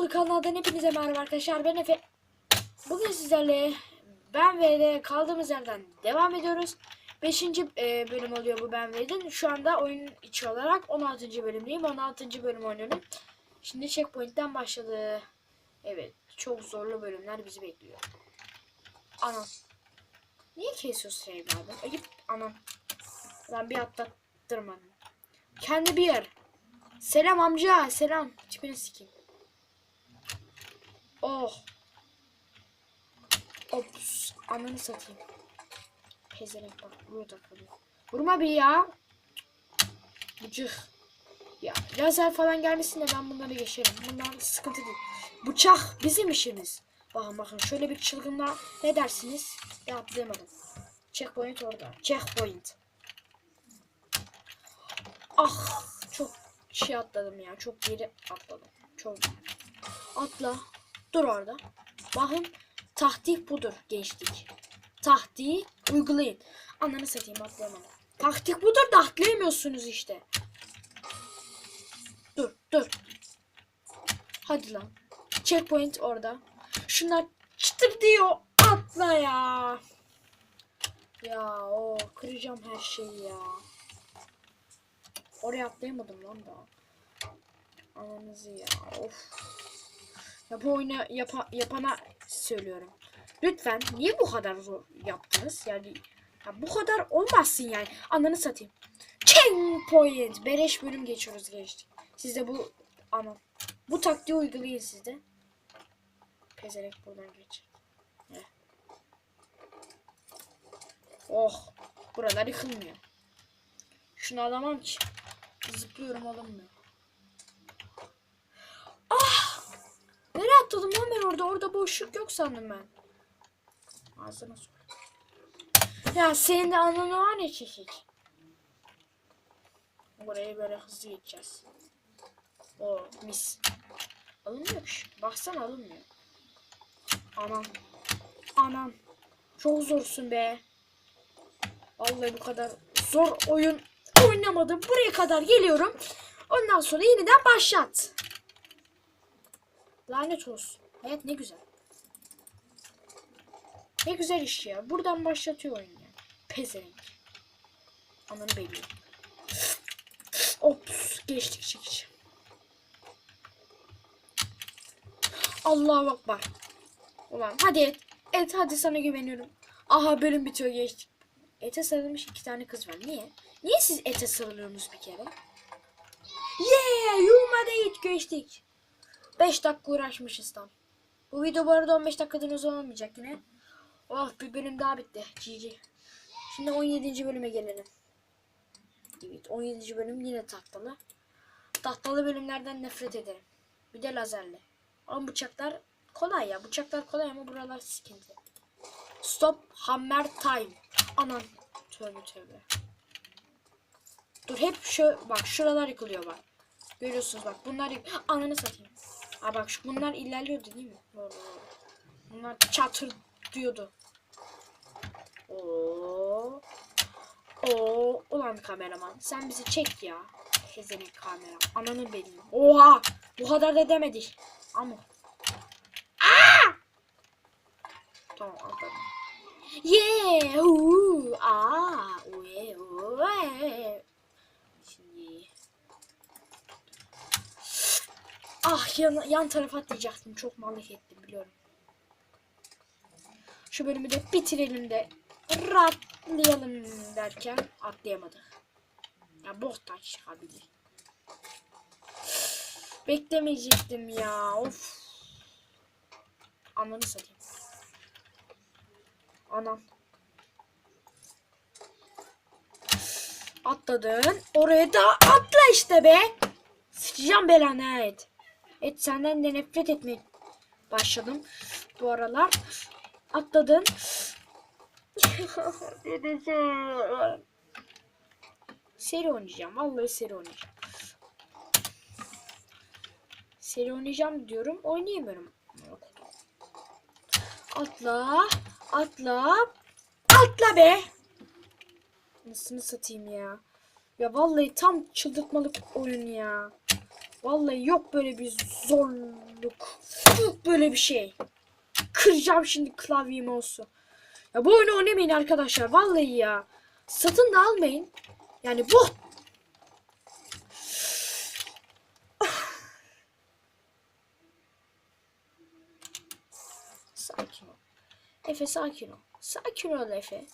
Yol kanaldan hepinize merhaba arkadaşlar. Ben Efe. Bugün sizlerle Ben V'de kaldığımız yerden devam ediyoruz. 5. bölüm oluyor bu Ben V'den. Şu anda oyun içi olarak 16. bölümdeyim. 16. bölüm oynuyorum. Şimdi checkpoint'ten başladı. Evet. Çok zorlu bölümler bizi bekliyor. Anam. Niye kesiyorsun evladım? Ayıp anam. Lan bir atlattırmadın. Kendi bir yer. Selam amca. Selam. Tipini sikeyim. Oh. Ops. Ananı satayım. Pezevenk bak. Buraya takılıyor. Vurma bir ya. Bıcık. Ya lazer falan gelmesin de ben bunları geçerim. Bunlar sıkıntı değil. Bıçak bizim işimiz. Bakın bakın şöyle bir çılgınla ne dersiniz? Ya atlayamadım. Checkpoint orada. Checkpoint. Ah çok şey atladım ya. Çok geri atladım. Çok. Atla. Dur orada. Bakın taktik budur gençlik. Taktiği uygulayın. Ananı satayım atlayamadım. Taktik budur da atlayamıyorsunuz işte. Dur dur. Hadi lan. Checkpoint orada. Şunlar çıtır diyor. Atla ya. Ya o kıracağım her şeyi ya. Oraya atlayamadım lan da. Ananızı ya. Of. Ya bu oyunu yapa- yapana söylüyorum. Lütfen niye bu kadar zor yaptınız? Yani ya bu kadar olmazsın yani. Ananı satayım. Chain point. Beleş bölüm geçiyoruz geçtik. Siz de bu aman. Bu taktiği uygulayın siz de. Pezerek buradan geç. Heh. Oh. Buralar yıkılmıyor. Şunu alamam ki. Zıplıyorum alınmıyor. Ah! Nereye atladım lan orada? Orada boşluk yok sandım ben. Ağzına sor. Ya senin de ananı var ya çeşit. Buraya böyle hızlı geçeceğiz. O mis. Alınmıyor ki. Baksana alınmıyor. Anam. Anam. Çok zorsun be. Vallahi bu kadar zor oyun oynamadım. Buraya kadar geliyorum. Ondan sonra yeniden başlat. Lanet olsun. Hayat ne güzel. Ne güzel iş ya. Buradan başlatıyor oyun ya. Pezevenk. Ananı belli. Ops. Geçtik çekici. Allahu Akbar. Ulan hadi et. Et hadi sana güveniyorum. Aha bölüm bitiyor geçtik. Ete sarılmış iki tane kız var. Niye? Niye siz ete sarılıyorsunuz bir kere? Yeah! Yulmadı hiç geçtik. 5 dakika uğraşmışız tam. Bu video bu arada 15 dakikadan uzun olmayacak yine. Oh bir bölüm daha bitti. GG. Şimdi 17. bölüme gelelim. Evet 17. bölüm yine tahtalı. Tahtalı bölümlerden nefret ederim. Bir de lazerli. Ama bıçaklar kolay ya. Bıçaklar kolay ama buralar sıkıntı. Stop hammer time. Aman. Tövbe tövbe. Dur hep şu bak şuralar yıkılıyor bak. Görüyorsunuz bak bunlar yık- ananı satayım. Aa bak şu bunlar ilerliyordu değil mi? Bunlar çatır diyordu. Oo. Oo. Ulan kameraman sen bizi çek ya. Hezenin kamera. Ananı benim. Oha. Bu kadar da demedik. Ama. Aa! Tamam atladım. Yeah. Uu. Aa. Ue. Ue. Şimdi. Ah yan, yan tarafa atlayacaktım. Çok mallık ettim biliyorum. Şu bölümü de bitirelim de rahatlayalım derken atlayamadık. Ya boktan çıkabilir. Beklemeyecektim ya. Of. Ananı satayım. Anam. Atladın. Oraya da atla işte be. Sıçacağım belanı et. Et senden de nefret etmeye başladım bu aralar. Atladın. seri oynayacağım. Vallahi seri oynayacağım. Seri oynayacağım diyorum. Oynayamıyorum. Atla. Atla. Atla be. Nasıl satayım ya. Ya vallahi tam çıldırtmalık oyun ya. Vallahi yok böyle bir zor Yok. Yok böyle bir şey. Kıracağım şimdi klavye mouse'u. Ya bu oyunu oynamayın arkadaşlar. Vallahi ya. Satın da almayın. Yani bu Sakin ol. Efe sakin ol. Sakin ol Efe.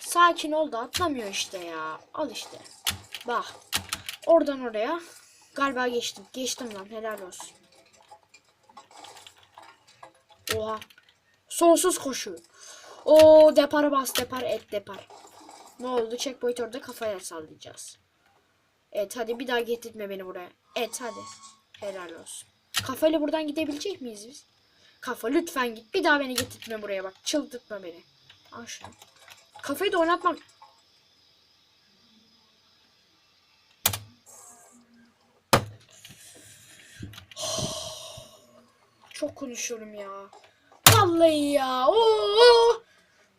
Sakin ol da atlamıyor işte ya. Al işte. Bak. Oradan oraya. Galiba geçtim. Geçtim lan. Helal olsun. Oha. Sonsuz koşu. O depara bas depar et depar. Ne oldu? Checkpoint orada kafaya sallayacağız. Evet hadi bir daha getirtme beni buraya. Evet hadi. Helal olsun. Kafayla buradan gidebilecek miyiz biz? Kafa lütfen git. Bir daha beni getirtme buraya bak. Çıldırtma beni. Al şunu. Kafayı da oynatmak. Çok konuşuyorum ya. Vallahi ya. Oo!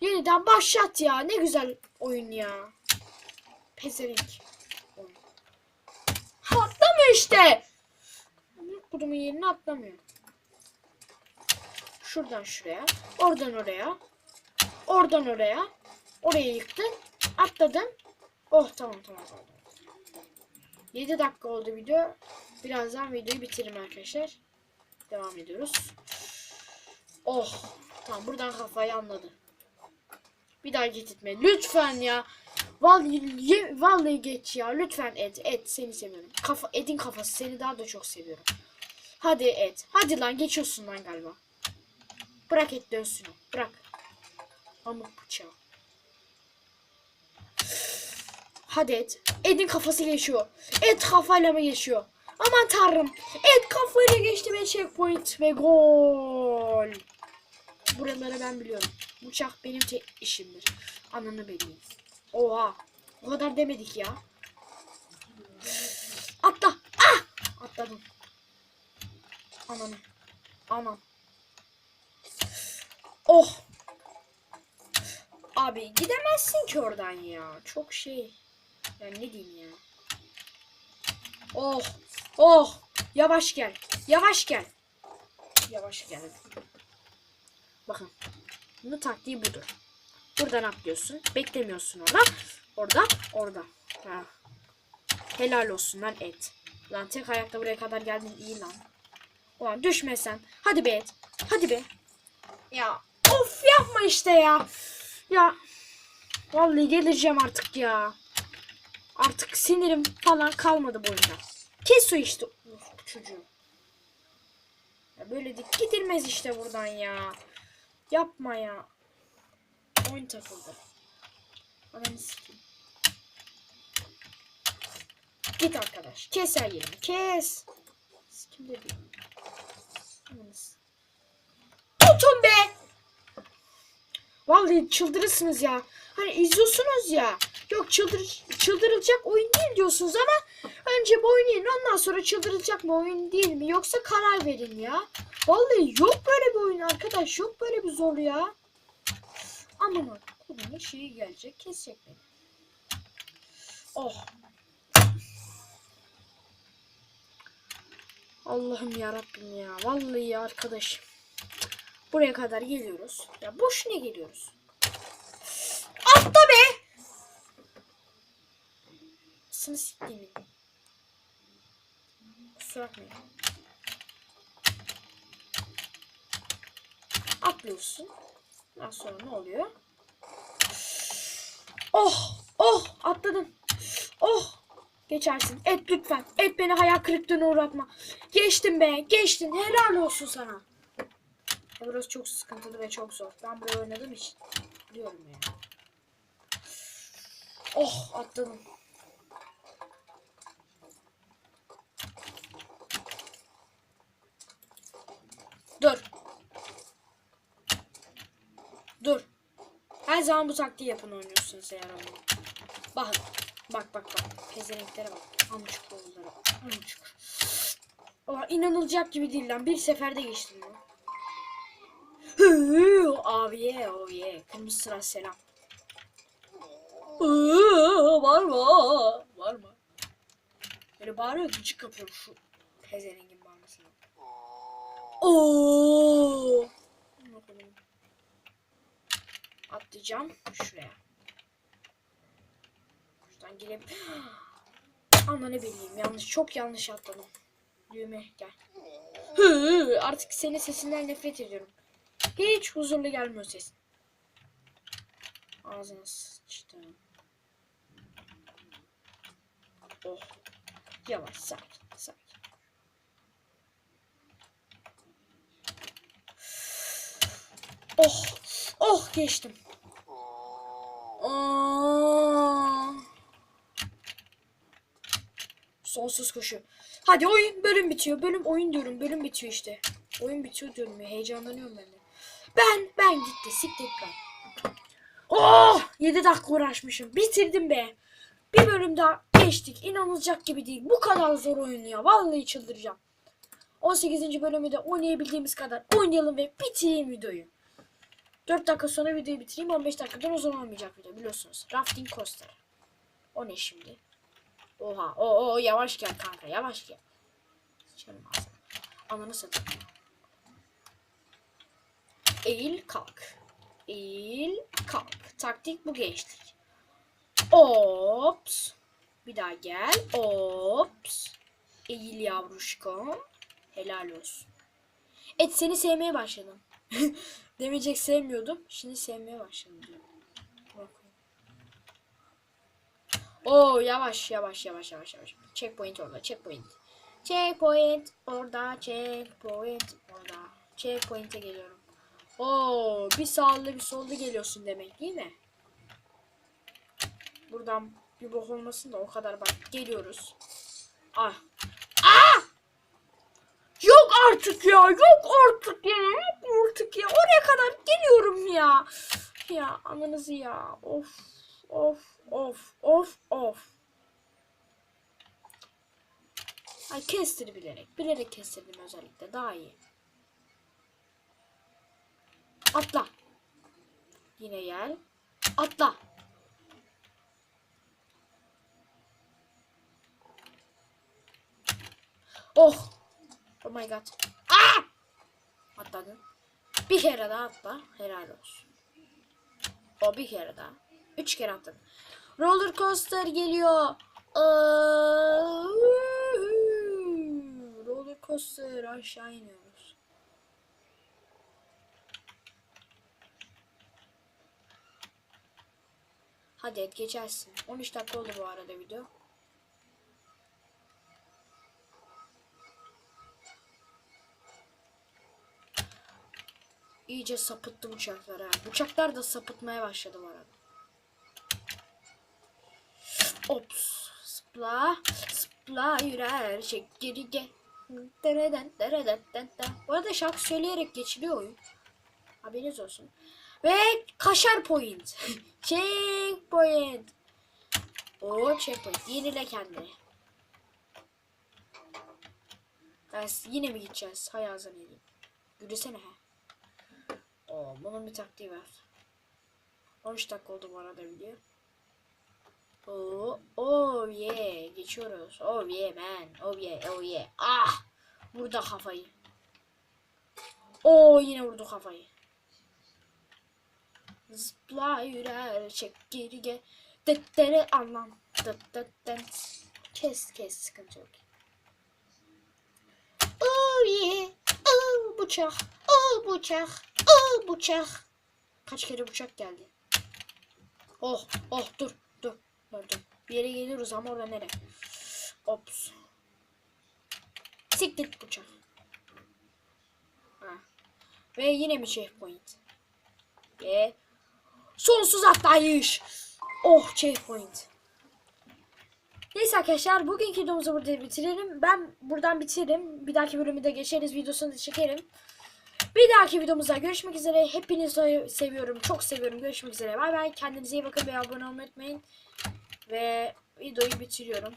Yeniden başlat ya. Ne güzel oyun ya. Pezevenk. Atlamıyor işte. Kurumun yerine atlamıyor. Şuradan şuraya. Oradan oraya. Oradan oraya. Oraya yıktın. Atladın. Oh tamam tamam. 7 dakika oldu video. Birazdan videoyu bitiririm arkadaşlar. Devam ediyoruz. Oh. Tamam buradan kafayı anladı. Bir daha getirtme. Lütfen ya. Vallahi, vallahi geç ya. Lütfen et. Et seni seviyorum. Kafa, Ed'in kafası seni daha da çok seviyorum. Hadi et. Hadi lan geçiyorsun lan galiba. Bırak et dönsün. Bırak. Amık bıçağı. Hadi et. Ed'in kafası geçiyor. Et kafayla mı geçiyor? Aman tanrım. Et kafayla geçti ve checkpoint ve gol. Buraları ben biliyorum. Bıçak benim tek işimdir. Ananı beleyim. Oha. O kadar demedik ya. Atla. Ah! Atladım. Ananı. Anam. Oh. Abi gidemezsin ki oradan ya. Çok şey. Yani ne diyeyim ya. Oh. Oh. Yavaş gel. Yavaş gel. Yavaş gel. Bakın. Bunun taktiği budur. Buradan atlıyorsun. Beklemiyorsun orada. Orada. Orada. Ha. Helal olsun lan et. Lan tek ayakta buraya kadar geldin iyi lan. Ulan düşme sen. Hadi be et. Hadi be. Ya of yapma işte ya. Ya vallahi geleceğim artık ya. Artık sinirim falan kalmadı bu oyunda. Kes o işte Uf, bu çocuğu. Ya böyle de gidilmez işte buradan ya. Yapma ya. Oyun takıldı. Ananı sikeyim. Git arkadaş. Kes her yerini. Kes. Sikim de değil. Ananı s- Tutun be. Vallahi çıldırırsınız ya. Hani izliyorsunuz ya. Yok çıldır çıldırılacak oyun değil diyorsunuz ama önce bu oynayın ondan sonra çıldırılacak mı oyun değil mi yoksa karar verin ya. Vallahi yok böyle bir oyun arkadaş yok böyle bir zor ya. Aman kulağına şeyi gelecek kesecek beni. Oh. Allah'ım ya Rabbim ya. Vallahi arkadaşım. Buraya kadar geliyoruz. Ya boşuna geliyoruz. Atla be! Sını siktiğimi. Kusura bakmayın. Atlıyorsun. Ondan sonra ne oluyor? Oh! Oh! Atladım. Oh! Geçersin. Et lütfen. Et beni hayal kırıklığına uğratma. Geçtin be. Geçtin. Helal olsun sana. Ya Burası çok sıkıntılı ve çok zor. Ben buraya oynadığım için biliyorum ya. Oh atladım. Dur. Dur. Her zaman bu taktiği yapın oynuyorsunuz eğer ama. Bakın. Bak bak bak. Pezevenklere bak. Amcık oğulları. Amcık. Aa, inanılacak gibi değil lan. Bir seferde geçtim lan. Abiye oh yeah. Kırmızı sıra selam. Var mı? Var mı? Böyle bağırıyor gıcık yapıyorum şu pezerengin bağırmasına. Oo. Atlayacağım şuraya. Şuradan girelim. Ama ne bileyim yanlış çok yanlış atladım. Düğme gel. Artık senin sesinden nefret ediyorum. Hiç huzurlu gelmiyor sesin. Ağzına sıçtım. Oh. Yavaş sakin sakin. Oh. Oh geçtim. Aa. Sonsuz koşu. Hadi oyun bölüm bitiyor. Bölüm oyun diyorum. Bölüm bitiyor işte. Oyun bitiyor diyorum. Heyecanlanıyorum ben de. Ben ben gitti. Siktir ben. Oh! 7 dakika uğraşmışım. Bitirdim be. Bir bölüm daha geçtik. İnanılacak gibi değil. Bu kadar zor oyun ya. Vallahi çıldıracağım. 18. bölümü de oynayabildiğimiz kadar oynayalım ve bitireyim videoyu. 4 dakika sonra videoyu bitireyim. 15 dakikadan uzun olmayacak video biliyorsunuz. Rafting coaster. O ne şimdi? Oha. O o yavaş gel kanka. Yavaş gel. Sıçarım ağzına. Ananı. Eğil kalk. Eğil kalk. Taktik bu gençlik. Ops. Bir daha gel. Ops. Eğil yavruşkom. Helal olsun. Et seni sevmeye başladım. Demeyecek sevmiyordum. Şimdi sevmeye başladım. Oo yavaş yavaş yavaş yavaş yavaş. Checkpoint orada checkpoint. Checkpoint orada checkpoint orada. Checkpoint'e geliyorum. Oo bir sağlı bir sollu geliyorsun demek değil mi? Buradan bir bok olmasın da o kadar bak geliyoruz. Ah! Yok artık ya. Yok artık ya. Yok artık ya. Oraya kadar geliyorum ya. Ya ananızı ya. Of. Of. Of. Of. Of. Ay kestir bilerek. Bilerek kestirdim özellikle. Daha iyi. Atla. Yine gel. Atla. Oh. Oh my god. Ah! Atladın. Bir kere daha atla. Helal olsun. O bir kere daha. Üç kere atladın. Roller coaster geliyor. Aa, Roller coaster aşağı iniyoruz. Hadi et geçersin. 13 dakika oldu bu arada video. İyice sapıttı uçaklar ha. Uçaklar da sapıtmaya başladı bu arada. Ops. Spla. Spla yürür. Çek geri gel. Dereden dereden dereden. Bu arada şarkı söyleyerek geçiliyor oyun. Haberiniz olsun. Ve kaşar point. checkpoint. O checkpoint. Yenile kendini. Ders yine mi gideceğiz? Hay ağzına edeyim. Gülesene ha. Oo, bunun bir taktiği var. 13 dakika oldu bu arada video. Oo, oh yeah, geçiyoruz. Oh yeah man, oh yeah, oh yeah. Ah, burada kafayı. Oo yine vurdu kafayı. Zıpla yürür, çek geri gel. Dettere anlam. Dıt. Kes kes sıkıntı yok. Oh yeah, oh bıçak, oh bıçak. Aa, bıçak. Kaç kere bıçak geldi. Oh oh dur dur dur dur. Bir yere geliyoruz ama orada nere? Ops. Siktir bıçak. Ha. Ve yine mi checkpoint? Ve sonsuz atlayış. Oh checkpoint. Neyse arkadaşlar bugünkü videomuzu burada bitirelim. Ben buradan bitiririm. Bir dahaki bölümü de geçeriz. Videosunu da çekerim. Bir dahaki videomuzda görüşmek üzere. Hepinizi seviyorum. Çok seviyorum. Görüşmek üzere. Bay bay. Kendinize iyi bakın ve abone olmayı unutmayın. Ve videoyu bitiriyorum.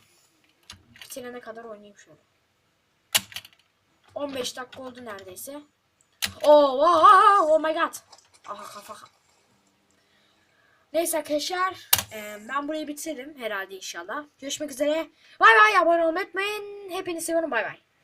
Bitirene kadar oynayayım şöyle. 15 dakika oldu neredeyse. Oh, oh, oh, my god. Aha kafa. Neyse arkadaşlar e, ben burayı bitiririm herhalde inşallah. Görüşmek üzere. Bay bay abone olmayı unutmayın. Hepinizi seviyorum bay bay.